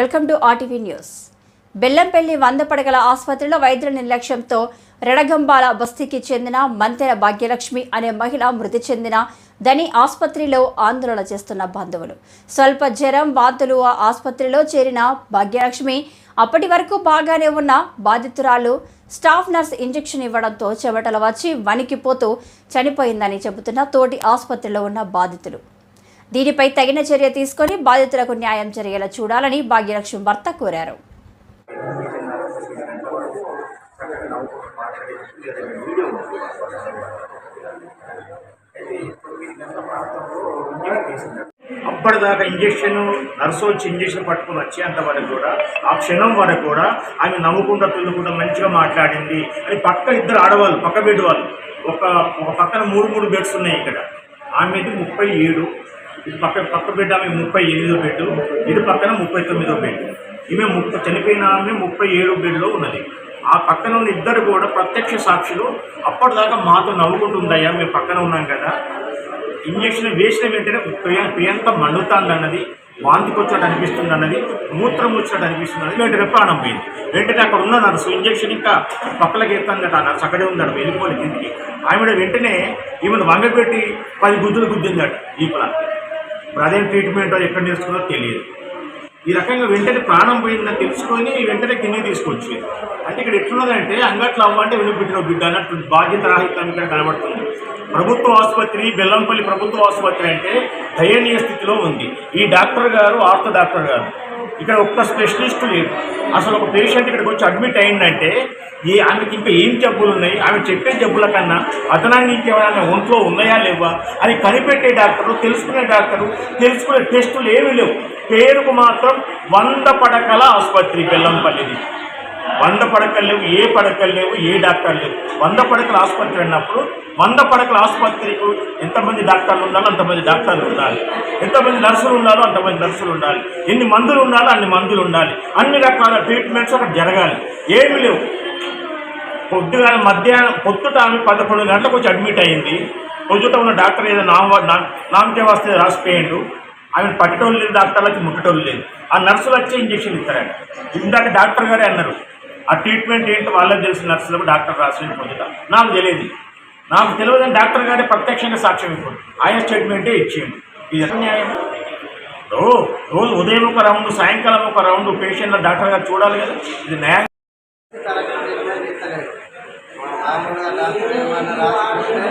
Welcome to RTV news. Bellampalli వంద పడగల ఆసుపత్రిలో వైద్యుల నిర్లక్ష్యంతో రెడగంబాల బస్తీకి చెందిన మంతెర భాగ్యలక్ష్మి అనే మహిళ మృతి చెందిన దని ఆసుపత్రిలో ఆందోళన చేస్తున్న బంధువులు. స్వల్ప జ్వరం వాంతులు ఆసుపత్రిలో చేరిన భాగ్యలక్ష్మి అప్పటి వరకు బాగానే ఉన్న బాధితురాలు స్టాఫ్ నర్స్ ఇంజెక్షన్ ఇవ్వడంతో చెమటలు వచ్చి వణికిపోతూ చనిపోయిందని చెబుతున్న తోటి ఆసుపత్రిలో ఉన్న బాధితులు. దీనిపై తగిన చర్య తీసుకొని బాధితులకు న్యాయం జరిగేలా చూడాలని భాగ్యలక్ష్మి భర్త కోరారు. అప్పటిదాకా ఇంజక్షన్ నర్సు వచ్చి ఇంజక్షన్ పట్టుకుని వచ్చేంత వరకు కూడా ఆ క్షణం వరకు కూడా ఆమె నవ్వుకుంటా తుల్లుకుంటా మంచిగా మాట్లాడింది. అని పక్క ఇద్దరు ఆడవాళ్ళు పక్క బెడ్ వాళ్ళు. ఒక ఒక పక్కన మూడు మూడు బెడ్స్ ఉన్నాయి ఇక్కడ. ఆమెది ముప్పై ఏడు ఇది పక్క పక్క బిడ్డ ఆమె ముప్పై ఎనిమిదో బెడ్ ఇది పక్కన ముప్పై తొమ్మిదో బెడ్ ఈమె ముప్పై చనిపోయిన ఆమె ముప్పై ఏడు బెడ్లో ఉన్నది. ఆ పక్కన ఉన్న ఇద్దరు కూడా ప్రత్యక్ష సాక్షులు. అప్పటిదాకా మాతో నవ్వుకుంటుందయ్యా మేము పక్కన ఉన్నాం కదా. ఇంజక్షన్ వేసిన వెంటనే ప్రియ ప్రియంత మండుతాంది అన్నది వాంతికి వచ్చినట్టు అనిపిస్తుంది అన్నది మూత్రం వచ్చినట్టు అనిపిస్తుంది అన్నది వెంటనే ప్రాణం పోయింది. వెంటనే అక్కడ ఉన్న నర్సు ఇంజక్షన్ ఇంకా పక్కలకి ఎత్తాను కదా నర్సు అక్కడే ఉందట వెళ్ళిపోలేదు ఇంటికి. ఆమె వెంటనే ఈమెను వంగపెట్టి పది గుద్దులు గుద్దిందట ఈపల ఇప్పుడు అదేం ట్రీట్మెంట్ ఎక్కడ నేర్చుకుందో తెలియదు. ఈ రకంగా వెంటనే ప్రాణం పోయిందని తెలుసుకొని వెంటనే కిందకి తీసుకొచ్చి అంటే ఇక్కడ ఎట్లున్నదంటే అంగట్లో అవ్వంటే వెనుపెట్టిన బిడ్డ అన్నట్టు బాధ్యత రాహితంగా కనబడుతుంది. ప్రభుత్వ ఆసుపత్రి బెల్లంపల్లి ప్రభుత్వ ఆసుపత్రి అంటే దయనీయ స్థితిలో ఉంది. ఈ డాక్టర్ గారు ఆర్థ డాక్టర్ గారు ఇక్కడ ఒక్క స్పెషలిస్ట్ లేదు. అసలు ఒక పేషెంట్ ఇక్కడికి వచ్చి అడ్మిట్ అయిందంటే ఏ ఆమెకి ఇంకా ఏం జబ్బులు ఉన్నాయి? ఆమె చెప్పే జబ్బుల కన్నా అదనాన్ని ఇంకేమైనా ఒంట్లో ఉన్నాయా లేవా? అని కనిపెట్టే డాక్టరు తెలుసుకునే డాక్టరు తెలుసుకునే టెస్టులు ఏమీ లేవు. పేరుకు మాత్రం వంద పడకల ఆసుపత్రి బెల్లంపల్లిది. వంద పడకలు లేవు ఏ పడకలు లేవు ఏ డాక్టర్లు లేవు. వంద పడకల ఆసుపత్రి అన్నప్పుడు వంద పడకల ఆసుపత్రికి ఎంతమంది డాక్టర్లు ఉండాలో అంతమంది డాక్టర్లు ఉండాలి. ఎంతమంది నర్సులు ఉండాలో అంతమంది నర్సులు ఉండాలి. ఎన్ని మందులు ఉండాలో అన్ని మందులు ఉండాలి. అన్ని రకాల ట్రీట్మెంట్స్ అక్కడ జరగాలి. ఏమి లేవు. పొద్దుగా మధ్యాహ్నం పొద్దుట ఆమె పదకొండు గంటలకు వచ్చి అడ్మిట్ అయింది. పొద్దుట ఉన్న డాక్టర్ ఏదో నామ నామకే వస్తే రాసిపోయిండు. ఆమె పట్టేటోళ్ళు లేదు డాక్టర్లకి ముట్టేటోళ్ళు లేదు ఆ నర్సులు వచ్చి ఇంజక్షన్ ఇస్తారంట. ఇందాక డాక్టర్ గారే అన్నారు ఆ ట్రీట్మెంట్ ఏంటో వాళ్ళకి తెలిసిన నర్సులకు డాక్టర్ రాసిన పొద్దుట నాకు తెలియదు. నాకు తెలియదని డాక్టర్ గారే ప్రత్యక్షంగా సాక్ష్యం ఇప్పుడు ఆయన స్టేట్మెంటే ఇచ్చేయండి. ఇది అన్యాయం రో రోజు ఉదయం ఒక రౌండ్ సాయంకాలం ఒక రౌండ్ పేషెంట్ల డాక్టర్ గారు చూడాలి కదా. ఇది న్యాయం. మామూలుగా డాక్టర్ ఏమన్నా రాసుకుంటే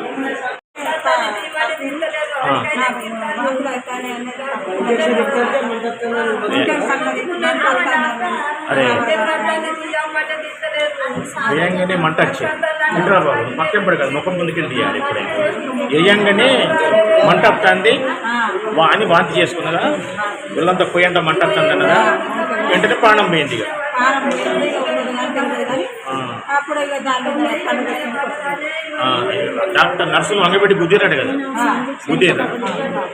అరే. వేయంగానే మంట వచ్చింది ఇంట్రా బాబు? పక్కన పడి కదా ముఖం ముందుకెళ్ళి తీయాలి ఇప్పుడే. వేయంగానే మంట వస్తుంది. వా అని వాంతి చేసుకున్నదా వీళ్ళంతా పోయేంత మంట వస్తుంది అన్నదా వెంటనే ప్రాణం పోయింది ఇక. అప్పుడు డాక్టర్ నర్సులు వంగబెట్టి బుద్ధిరాడు కదా? బుద్ధిరా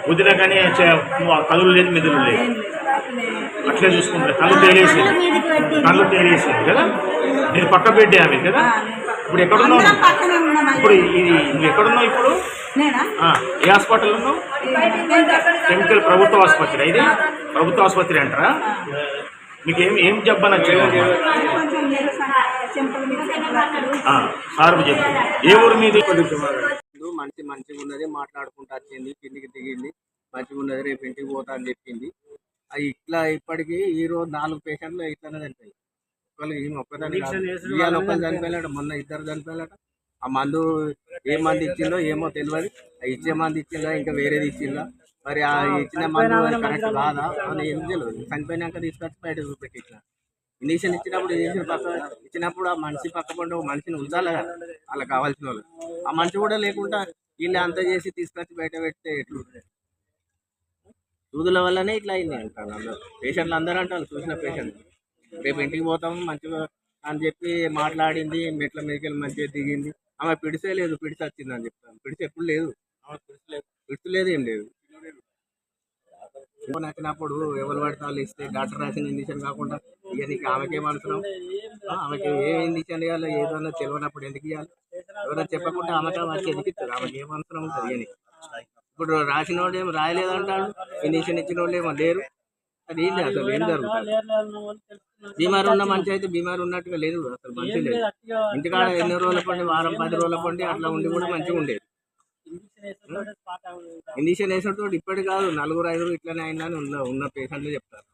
బుద్ధిరా కానీ కళ్ళు లేదు మెదులు లేదు. అట్లే చూసుకుంటారు కళ్ళు తేలేసింది కళ్ళు తేలేసింది కదా? నేను పక్క పెట్టే ఆమె కదా? ఇప్పుడు ఎక్కడున్నావు ఇప్పుడు ఇది నువ్వు ఎక్కడున్నావు ఇప్పుడు? ఏ హాస్పిటల్ ఉన్నావు? కెమికల్ ప్రభుత్వ ఆసుపత్రి ఇది? ప్రభుత్వ ఆసుపత్రి అంటారా? మీకు ఏం ఏం చెంపలు. సార్ చెప్పు. ఏ ఊరు మీది? మంచి మంచిగా ఉన్నది మాట్లాడుకుంటూ వచ్చింది కిందికి దిగింది. మంచిగా ఉన్నది రేపు ఇంటికి పోతా అని చెప్పింది. అది ఇట్లా ఇప్పటికీ ఈ రోజు నాలుగు పేషెంట్లు ఇట్లానే చనిపోయాయి. ఒకళ్ళు ఈమె ఒక్కదాని ఇవాళ ఒక్కరు చనిపోయాలట మొన్న ఇద్దరు చనిపోయాలట ఆ మందు ఏ మందు ఇచ్చిందో ఏమో తెలియదు ఆ ఇచ్చే మందు ఇచ్చిందా ఇంకా వేరేది ఇచ్చిందా? మరి ఆ ఇచ్చిన మందు కరెక్ట్ కాదా? అని ఏం తెలియదు. చనిపోయినాక తీసుకొచ్చి బయట చూపెట్టి ఇట్లా. ఇంజక్షన్ ఇచ్చినప్పుడు ఇంజక్షన్ పక్క ఇచ్చినప్పుడు ఆ మనిషి పక్క పండు ఒక మనిషిని ఉంచాలి కదా. వాళ్ళకి కావాల్సిన వాళ్ళు. ఆ మనిషి కూడా లేకుండా వీళ్ళు అంతా చేసి తీసుకొచ్చి బయట పెడితే ఎట్లు? సూదుల వల్లనే ఇట్లా అయింది అంటారు అందరూ. పేషెంట్లు అందరూ అంటారు చూసిన పేషెంట్ రేపు ఇంటికి పోతాం మంచిగా అని చెప్పి మాట్లాడింది మెట్ల మీదకి మంచిగా దిగింది. ఆమె పిడిసే లేదు పిడిసి వచ్చింది అని చెప్తాను పిడిసి ఎప్పుడు లేదు. పిడిసి లేదు ఏం లేదు. ఫోన్ వచ్చినప్పుడు ఎవరు పడితే వాళ్ళు ఇస్తే డాక్టర్ రాసిన ఇండిషన్ కాకుండా ఇక నీకు ఆమెకేం అవసరం ఆమెకి ఏ ఇండిషన్ ఇవ్వాలి ఏదన్నా తెలియనప్పుడు ఎందుకు ఇవ్వాలి? ఎవరైనా చెప్పకుండా ఆమెకి వాళ్ళకి ఎందుకు ఇస్తారు ఆమెకి ఏం అవసరం ఉంటుంది అని ఇప్పుడు రాసిన వాళ్ళు ఏం రాయలేదంటాడు ఇండిషన్ ఇచ్చిన వాళ్ళు ఏమో లేరు. అది ఏంటి అసలు ఏం జరుగుతుంది? బీమారు ఉన్న మంచి అయితే బీమారు ఉన్నట్టుగా లేదు అసలు మంచి లేదు. ఇంటికాడ ఎన్ని రోజుల పండి వారం పది రోజుల పండి అట్లా ఉండి కూడా మంచిగా ఉండేది. ఇండిషన్ వేసినప్పుడు ఇప్పటి కాదు నలుగురు ఐదుగురు ఇట్లనే అయిందని ఉన్న ఉన్న పేషెంట్లు చెప్తారు.